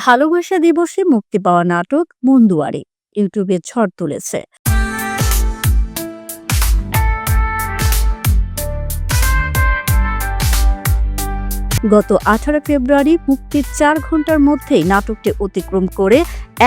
ভালোবাসা দিবসে মুক্তি পাওয়া নাটক মন্দুয়ারি, ইউটিউবে ঝড় তুলেছে। গত আঠারো ফেব্রুয়ারি মুক্তির চার ঘণ্টার মধ্যেই নাটকটি অতিক্রম করে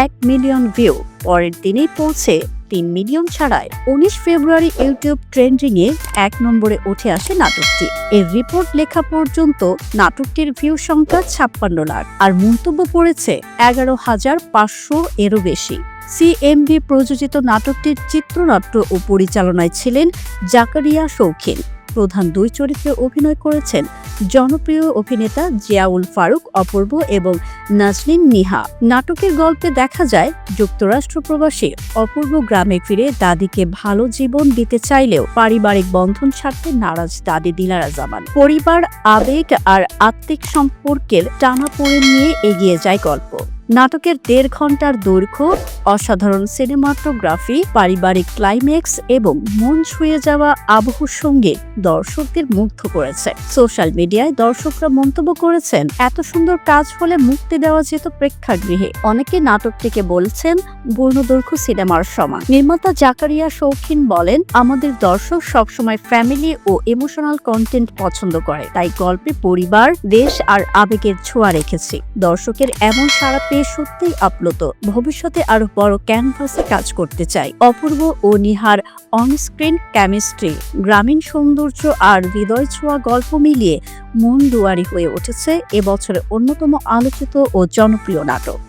এক মিলিয়ন ভিউ, পরের দিনেই পৌঁছে তিন মিলিয়ন ছাড়ায় উনিশ ফেব্রুয়ারি ইউটিউব ট্রেন্ডিং এ এক নম্বরে উঠে আসে নাটকটি। এর রিপোর্ট লেখা পর্যন্ত নাটকটির ভিউ সংখ্যা ছাপ্পান্ন লাখ আর মন্তব্য পড়েছে এগারো হাজার পাঁচশো এরও বেশি। সিএমবি প্রযোজিত নাটকটির চিত্রনাট্য ও পরিচালনায় ছিলেন জাকারিয়া শৌখিন। প্রধান দুই চরিত্রে অভিনয় করেছেন জনপ্রিয় অভিনেতা জিয়াউল ফারুক, অপূর্ব এবং নাজলিন নিহা। নাটকের গল্পে দেখা যায়, যুক্তরাষ্ট্র প্রবাসী অপূর্ব গ্রামে ফিরে দাদিকে ভালো জীবন দিতে চাইলেও পারিবারিক বন্ধন ছাড়তে নারাজ দাদি দিলারা জামান পরিবার, আবেগ আর আত্মিক সম্পর্কের টানা পড়ে নিয়ে এগিয়ে যায় গল্প। নাটকের দেড় ঘণ্টার দৈর্ঘ্য, অসাধারণ সিনেমাটোগ্রাফি, পারিবারিক ক্লাইম্যাক্স এবং মন ছুঁয়ে যাওয়া আবহর সঙ্গে দর্শকদের মুগ্ধ করেছে। সোশ্যাল মিডিয়ায় দর্শকরা মন্তব্য করেছেন, এত সুন্দর কাজ হলে মুক্তি দেওয়া যেত প্রেক্ষাগৃহে। অনেকে নাটকটিকে বলছেন, পূর্ণদৈর্ঘ্য সিনেমার সমান। নির্মাতা জাকারিয়া শৌখিন বলেন, আমাদের দর্শক সবসময় ফ্যামিলি ও ইমোশনাল কন্টেন্ট পছন্দ করে, তাই গল্পে পরিবার, দেশ আর আবেগের ছোঁয়া রেখেছি। দর্শকের এমন সারা পেয়ে সত্যিই আপ্লুত। ভবিষ্যতে আরও বড় ক্যানভাসে কাজ করতে চাই। অপূর্ব ও নিহার অনস্ক্রিন কেমিস্ট্রি। গ্রামীণ সৌন্দর্য আর হৃদয় ছোঁয়া গল্প মিলিয়ে মন দুয়ারি হয়ে উঠেছে এবছরের অন্যতম আলোচিত ও জনপ্রিয় নাটক।